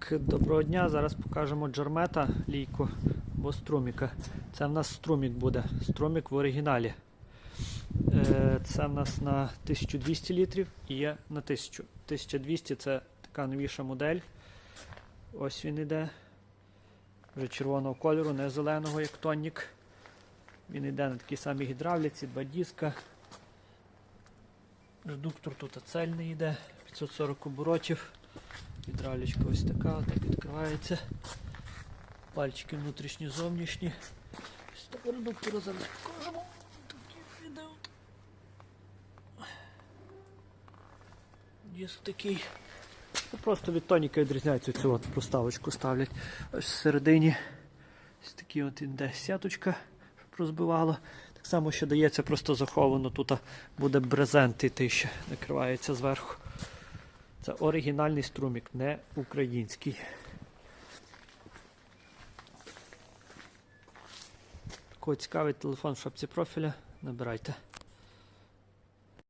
Так, доброго дня. Зараз покажемо джермета лійку або струміка. Це в нас струмік буде. Струмік в оригіналі. Е, Це в нас на 1200 літрів і є на 1000. 1200 це така новіша модель. Ось він іде. Вже червоного кольору, не зеленого, як тонік. Він йде на такій самій гідравліці, два диска. Редуктор тут цельний йде, 540 оборотів. Гідравлічка ось така, так відкривається. Пальчики внутрішні, зовнішні. Ось зараз покажемо. Такий іде от. Диск такий. Ну, Просто від тоніка відрізняється цю от проставочку ставлять. Ось всередині ось такі от іде сяточка, щоб розбивало. Так само, що дається просто заховано. Тут буде брезент іти ще, накривається зверху. Це оригінальний струмік, не український. Кого цікавий телефон в шапці профіля, набирайте.